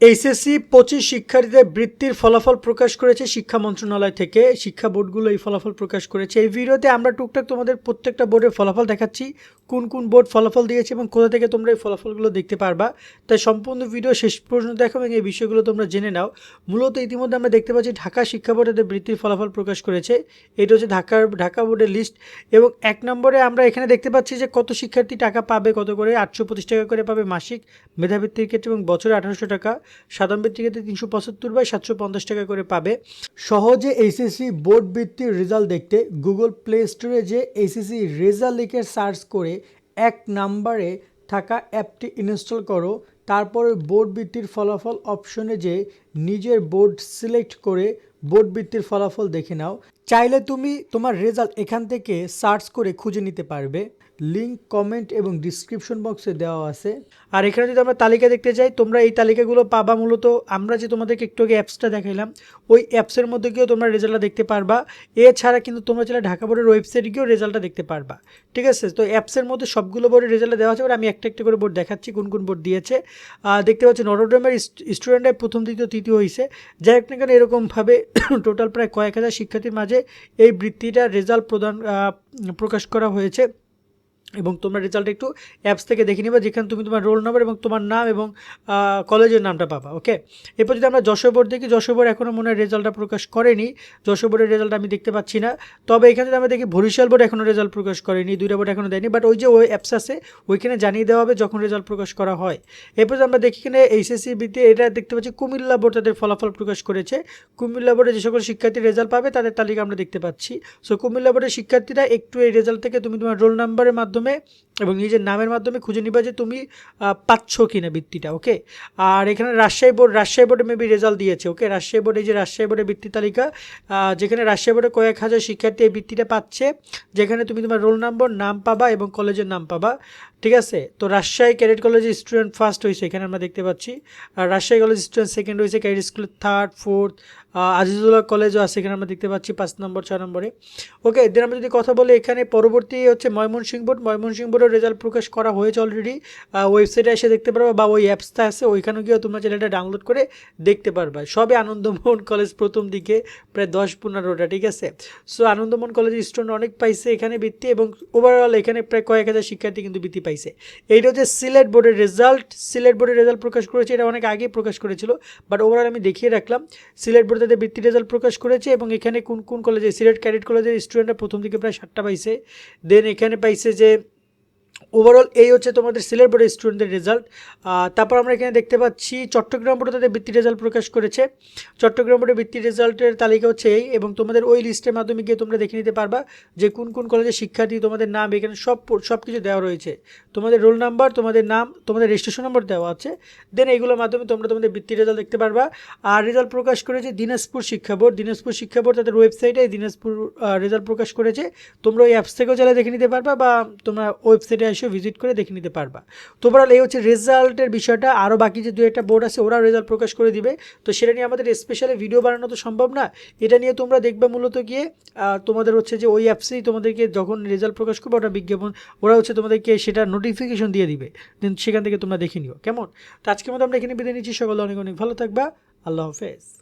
HSC পঁচিশ শিক্ষার্থীদের বৃত্তির ফলাফল প্রকাশ করেছে শিক্ষা মন্ত্রণালয় থেকে। শিক্ষা বোর্ডগুলো এই ফলাফল প্রকাশ করেছে। এই ভিডিওতে আমরা টুকটাক তোমাদের প্রত্যেকটা বোর্ডের ফলাফল দেখাচ্ছি, কোন কোন বোর্ড ফলাফল দিয়েছে এবং কোথা থেকে তোমরা এই ফলাফলগুলো দেখতে পারবা। তাই সম্পূর্ণ ভিডিও শেষ পর্যন্ত দেখো এবং এই বিষয়গুলো তোমরা জেনে নাও। মূলত ইতিমধ্যে আমরা দেখতে পাচ্ছি ঢাকা শিক্ষা বোর্ড এদের বৃত্তির ফলাফল প্রকাশ করেছে। এটা হচ্ছে ঢাকার, ঢাকা বোর্ডের লিস্ট এবং এক নম্বরে আমরা এখানে দেখতে পাচ্ছি যে কত শিক্ষার্থী টাকা পাবে, কত করে? আটশো পঁচিশ টাকা করে পাবে মাসিক, মেধাবৃত্তির ক্ষেত্রে এবং বছরে আঠারোশো টাকা। সাধারণ বৃত্তির ক্ষেত্রে তিনশো পঁচাত্তর বাই সাতশো পঞ্চাশ টাকা করে পাবে। সহজে এইচএসসি বোর্ড বৃত্তির রেজাল্ট দেখতে গুগল প্লে স্টোরে যে এইচএসসি রেজাল্ট লিখে সার্চ করে এক নাম্বারে থাকা অ্যাপটি ইনস্টল করো। তারপরে বোর্ড বৃত্তির ফলাফল অপশনে যে নিজের বোর্ড সিলেক্ট করে বোর্ড বৃত্তির ফলাফল দেখে নাও। চাইলে তুমি তোমার রেজাল্ট এখান থেকে সার্চ করে খুঁজে নিতে পারবে। লিঙ্ক কমেন্ট এবং ডিসক্রিপশন বক্সে দেওয়া আছে। আর এখানে যদি আমরা তালিকা দেখতে যাই, তোমরা এই তালিকাগুলো পাবা মূলত, আমরা যে তোমাদেরকে একটু আগে অ্যাপসটা দেখাইলাম, ওই অ্যাপসের মধ্যে গিয়েও তোমরা রেজাল্টটা দেখতে পারবা। এছাড়া কিন্তু তোমরা চাইলে ঢাকা বোর্ডের ওয়েবসাইটে গিয়েও রেজাল্টটা দেখতে পারবা। ঠিক আছে? তো অ্যাপসের মধ্যে সবগুলো বোর্ডের রেজাল্টটা দেওয়া আছে, এবার আমি একটা একটা করে বোর্ড দেখাচ্ছি, কোন কোন বোর্ড দিয়েছে। দেখতে পাচ্ছি নটরডেমের স্টুডেন্টের প্রথম, দ্বিতীয়, তৃতীয় হয়েছে যাই হোক না কেন, এরকমভাবে টোটাল প্রায় কয়েক হাজার শিক্ষার্থীর মাঝে এই বৃত্তিটা রেজাল্ট প্রদান প্রকাশ করা হয়েছে। এবং তোমরা রেজাল্ট একটু অ্যাপস থেকে দেখে নিবা, যেখানে তুমি তোমার রোল নাম্বার এবং তোমার নাম এবং কলেজের নামটা পাবা ওকে এরপর যদি আমরা যশোর বোর্ড দেখি, যশোর বোর্ড এখনও মনে হয় রেজাল্টটা প্রকাশ করেনি। যশোর বোর্ডের রেজাল্ট আমি দেখতে পাচ্ছি না। তবে এখানে যদি আমরা দেখি, বরিশাল বোর্ড এখনও রেজাল্ট প্রকাশ করেনি, দুইটা বোর্ড এখনও দেয়নি বাট ওই যে ওই অ্যাপস আছে, ওইখানে জানিয়ে দেওয়া হবে যখন রেজাল্ট প্রকাশ করা হয়। এরপর আমরা দেখি এখানে এইচএসসি বিতে এটা দেখতে পাচ্ছি কুমিল্লা বোর্ড তাদের ফলাফল প্রকাশ করেছে। কুমিল্লা বোর্ডে যে সকল শিক্ষার্থী রেজাল্ট পাবে, তাদের তালিকা আমরা দেখতে পাচ্ছি। সো কুমিল্লা বোর্ডের শিক্ষার্থীরা একটু এই রেজাল্ট থেকে তুমি তোমার রোল নাম্বারের মাধ্যমে এবং নিজের নামের মাধ্যমে খুঁজে নিবা যে তুমি পাচ্ছ কিনা বৃত্তিটা ওকে আর এখানে রাজশাহী বোর্ড, রাজশাহী বোর্ডে মেবি রেজাল্ট দিয়েছে ওকে রাজশাহী বোর্ডে যে রাজশাহী বোর্ডের বৃত্তি তালিকা যেখানে রাজশাহী বোর্ডে কয়েক হাজার শিক্ষার্থী এই বৃত্তিটা পাচ্ছে, যেখানে তুমি তোমার রোল নম্বর নাম পাবা এবং কলেজের নাম পাবা, ঠিক আছে? তো রাজশাহী ক্যাডেট কলেজের স্টুডেন্ট ফার্স্ট হয়েছে এখানে আমরা দেখতে পাচ্ছি। আর রাজশাহী কলেজ স্টুডেন্ট সেকেন্ড হয়েছে cadet school third fourth Azizullah কলেজও আছে, এখানে আমরা দেখতে পাচ্ছি পাঁচ নম্বর, ছয় নম্বরে। ওকে এদের আমরা যদি কথা বলি এখানে, পরবর্তী হচ্ছে ময়মনসিংহ বোর্ড ময়মনসিংহ বোর্ডের রেজাল্ট প্রকাশ করা হয়েছে অলরেডি ওয়েবসাইটে এসে দেখতে পারবা বা ওই অ্যাপসটা আছে ওইখানে গিয়েও তোমরা চ্যানেলটা ডাউনলোড করে দেখতে পারবা। সবে আনন্দমোহন কলেজ প্রথম দিকে, প্রায় দশ পনেরোটা, ঠিক আছে? সো আনন্দমোহন কলেজের স্টুডেন্ট অনেক পাইছে এখানে বৃত্তি এবং ওভারঅল এখানে প্রায় কয়েক হাজার শিক্ষার্থী কিন্তু বৃত্তি পাইছে। এইটা হচ্ছে সিলেট বোর্ডের রেজাল্ট সিলেট বোর্ডের রেজাল্ট প্রকাশ করেছে, এটা অনেক আগে প্রকাশ করেছিল বাট ওভারঅল আমি দেখিয়ে রাখলাম। সিলেট বোর্ডে তাদের বৃত্তি রেজাল্ট প্রকাশ করেছে এবং এখানে কোন কোন কলেজে সিলেট ক্যাডেট কলেজের স্টুডেন্টরা প্রথম দিকে প্রায় সাতটা পাইছে। দেন এখানে পাইছে যে ওভারঅল এই হচ্ছে তোমাদের সিলেট বোর্ডের স্টুডেন্টদের রেজাল্ট তারপর আমরা এখানে দেখতে পাচ্ছি চট্টগ্রাম বোর্ডে তাদের বৃত্তি রেজাল্ট প্রকাশ করেছে। চট্টগ্রাম বোর্ডের বৃত্তি রেজাল্টের তালিকা হচ্ছে এই এবং তোমাদের ওই লিস্টের মাধ্যমে গিয়ে তোমরা দেখে নিতে পারবা যে কোন কোন কলেজের শিক্ষার্থী তোমাদের নাম এখানে সব সব কিছু দেওয়া রয়েছে। তোমাদের রোল নাম্বার তোমাদের নাম, তোমাদের রেজিস্ট্রেশন নম্বর দেওয়া আছে। দেন এইগুলোর মাধ্যমে তোমরা তোমাদের বৃত্তি রেজাল্ট দেখতে পারবা। আর রেজাল্ট প্রকাশ করেছে দিনাজপুর শিক্ষা বোর্ড। দিনাজপুর শিক্ষা বোর্ড তাদের ওয়েবসাইটে দিনাজপুর রেজাল্ট প্রকাশ করেছে। তোমরা ওই অ্যাপস থেকেও চাইলে দেখে নিতে পারবা বা তোমরা ওয়েবসাইটে এসে ভিজিট করে দেখে নিতে পারবা। তো ওভারঅল এই হচ্ছে রেজাল্টের বিষয়টা। আরও বাকি যে দু একটা বোর্ড আছে, ওরাও রেজাল্ট প্রকাশ করে দিবে। তো সেটা নিয়ে আমাদের স্পেশালি ভিডিও বানানো তো সম্ভব না। এটা নিয়ে তোমরা দেখবে মূলত গিয়ে তোমাদের হচ্ছে যে ওই অ্যাপসেই তোমাদেরকে যখন রেজাল্ট প্রকাশ করবে, ওটা বিজ্ঞাপন, ওরা হচ্ছে তোমাদেরকে সেটা নোটিফিকেশন দিয়ে দিবে। দেন সেখান থেকে তোমরা দেখে নিও। কেমন? তো আজকের মতো আমরা এখানে বিদায় নিচ্ছি। সকলে অনেক অনেক ভালো থাকবা। আল্লাহ হাফেজ।